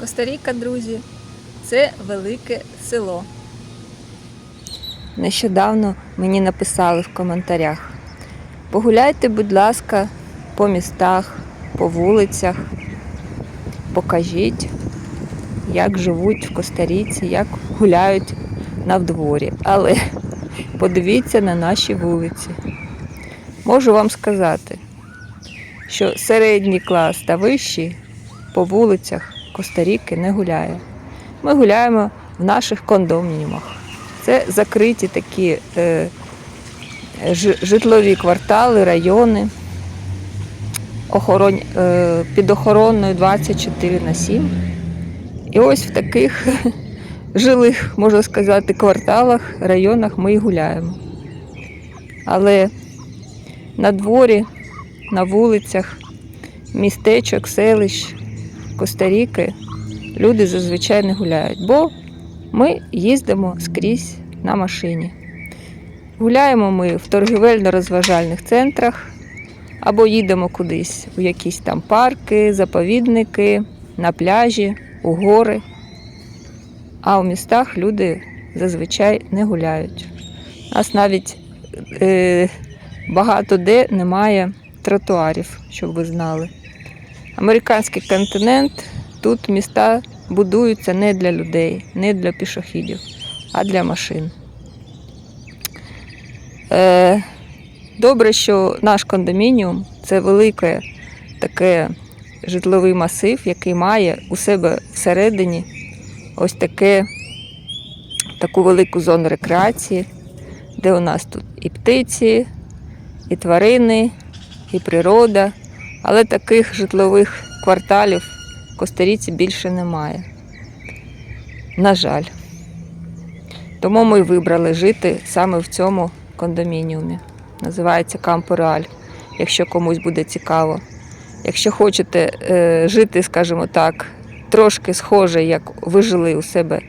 Коста-Ріка, друзі, це велике село. Нещодавно мені написали в коментарях. Погуляйте, будь ласка, по містах, по вулицях, покажіть, як живуть в Коста-Ріці, як гуляють на вдворі. Але подивіться на наші вулиці. Можу вам сказати, що середній клас та вищий по вулицях Коста-Ріки не гуляє. Ми гуляємо в наших кондомініумах. Це закриті такі е, житлові квартали, райони охорон, е, під охороною 24 на 7. І ось в таких жилих, можна сказати, кварталах, районах ми і гуляємо. Але на дворі, на вулицях, містечок, селищ Коста-Ріки люди зазвичай не гуляють, бо ми їздимо скрізь на машині. Гуляємо ми в торгівельно-розважальних центрах або їдемо кудись у якісь там парки, заповідники, на пляжі, у гори. А у містах люди зазвичай не гуляють. У нас навіть е, багато де немає тротуарів, щоб ви знали. Американський континент, тут міста будуються не для людей, не для пішохідів, а для машин. Е, добре, що наш кондомініум це велике таке житловий масив, який має у себе всередині ось таке, таку велику зону рекреації, де у нас тут і птиці, і тварини, і природа. Але таких житлових кварталів в Косторіці більше немає. На жаль. Тому ми вибрали жити саме в цьому кондомініумі. Називається Кампо Реаль, якщо комусь буде цікаво. Якщо хочете е, жити, скажімо так, трошки схоже, як ви жили у себе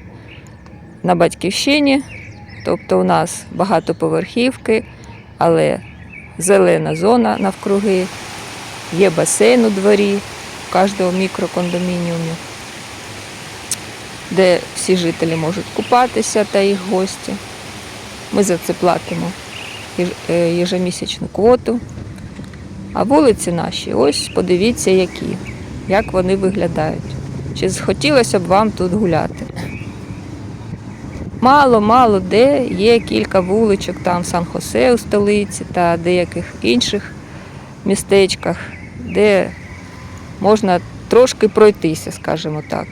на батьківщині, тобто у нас багатоповерхівки, але зелена зона навкруги, є басейн у дворі в кожному мікрокондомініумі, де всі жителі можуть купатися та їх гості. Ми за це платимо е, єжемісячну квоту. А вулиці наші, ось подивіться, які, як вони виглядають. Чи захотілося б вам тут гуляти? Мало, мало де є кілька вуличок, там Сан-Хосе у столиці та деяких інших містечках, де можна трошки пройтися, скажімо так.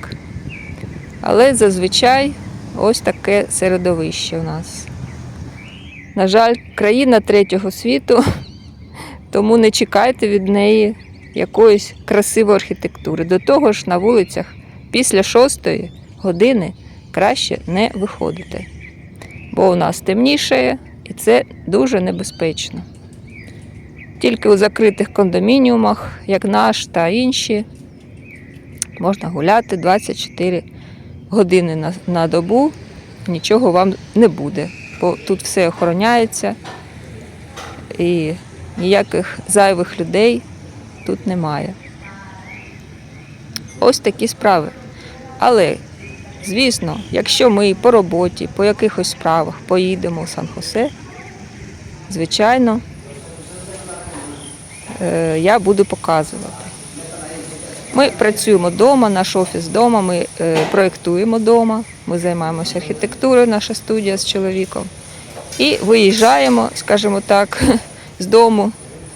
Але зазвичай ось таке середовище у нас. На жаль, країна третього світу, тому не чекайте від неї якоїсь красивої архітектури. До того ж, на вулицях після шостої години краще не виходити, бо у нас темніше і це дуже небезпечно. Тільки у закритих кондомініумах, як наш та інші, можна гуляти 24 години на, на добу, нічого вам не буде, бо тут все охороняється і ніяких зайвих людей тут немає. Ось такі справи. Але, звісно, якщо ми по роботі, по якихось справах поїдемо у Сан-Хосе, звичайно, я буду показувати. Ми працюємо вдома, наш офіс вдома, ми е, проєктуємо вдома, ми займаємося архітектурою, наша студія з чоловіком. І виїжджаємо, скажімо так, з дому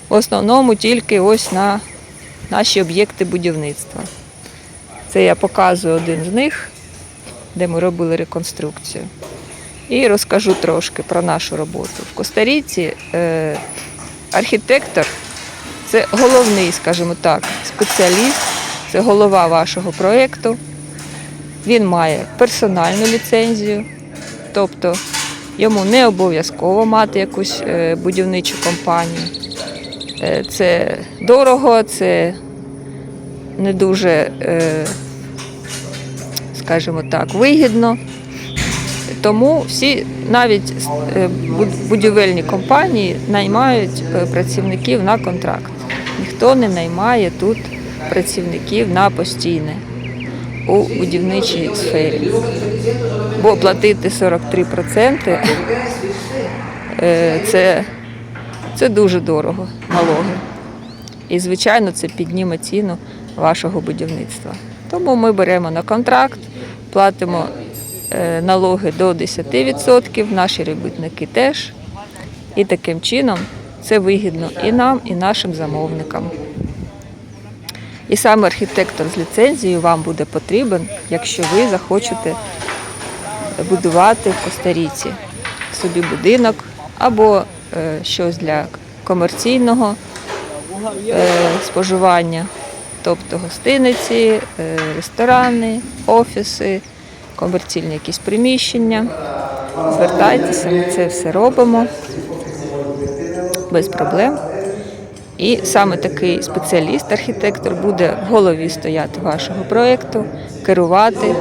в основному тільки ось на наші об'єкти будівництва. Це я показую один з них, де ми робили реконструкцію. І розкажу трошки про нашу роботу. В Костаріці е, архітектор це головний, скажімо так, спеціаліст, це голова вашого проєкту. Він має персональну ліцензію, тобто йому не обов'язково мати якусь е, будівничу компанію. Е, Це дорого, це не дуже, е, скажімо так, вигідно. Тому всі навіть будівельні компанії наймають працівників на контракт. Ніхто не наймає тут працівників на постійне. у будівничій сфері. Бо платити 43% е, це, це дуже дорого налоги. І, звичайно, це підніме ціну вашого будівництва. Тому ми беремо на контракт, платимо е, налоги до 10%, наші робітники теж. І таким чином це вигідно і нам, і нашим замовникам. І саме архітектор з ліцензією вам буде потрібен, якщо ви захочете будувати в Костаріці собі будинок або е, щось для комерційного е, споживання, тобто гостиниці, е, ресторани, офіси, комерційні якісь приміщення. Звертайтеся, ми це все робимо без проблем. І саме такий спеціаліст, архітектор, буде в голові стояти вашого проєкту, керувати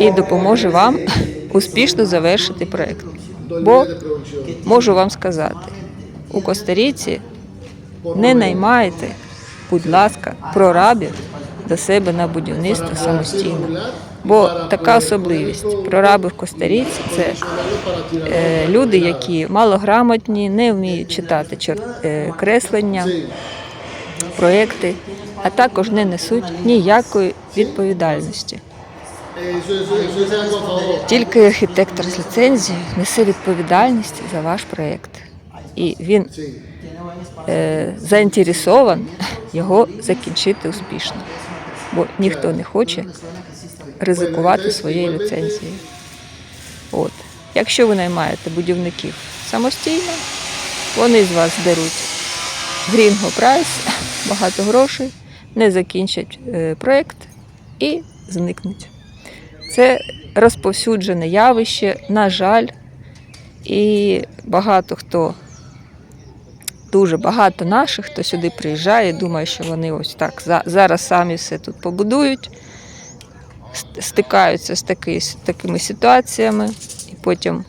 і допоможе вам успішно завершити проєкт. Бо можу вам сказати, у Костаріці не наймайте, будь ласка, прорабів до себе на будівництво самостійно. Бо така особливість. Прораби в Костаріці це е, люди, які малограмотні, не вміють читати чор- е, креслення, проекти, а також не несуть ніякої відповідальності. Тільки архітектор з ліцензією несе відповідальність за ваш проєкт. І він е, заінтересован його закінчити успішно. Бо ніхто не хоче ризикувати своєю ліцензією. От. Якщо ви наймаєте будівників самостійно, вони з вас беруть грінго прайс, багато грошей, не закінчать е, проєкт і зникнуть. Це розповсюджене явище, на жаль, і багато хто, дуже багато наших, хто сюди приїжджає, думає, що вони ось так зараз самі все тут побудують, стикаються з, таки, такими ситуаціями, і потім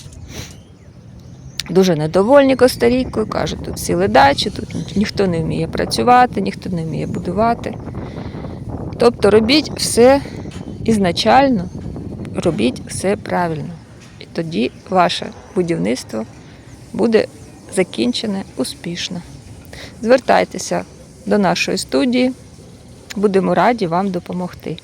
дуже недовольні Костарікою, кажуть, тут всі ледачі, тут ніхто не вміє працювати, ніхто не вміє будувати. Тобто робіть все ізначально, робіть все правильно. І тоді ваше будівництво буде закінчене успішно. Звертайтеся до нашої студії, будемо раді вам допомогти.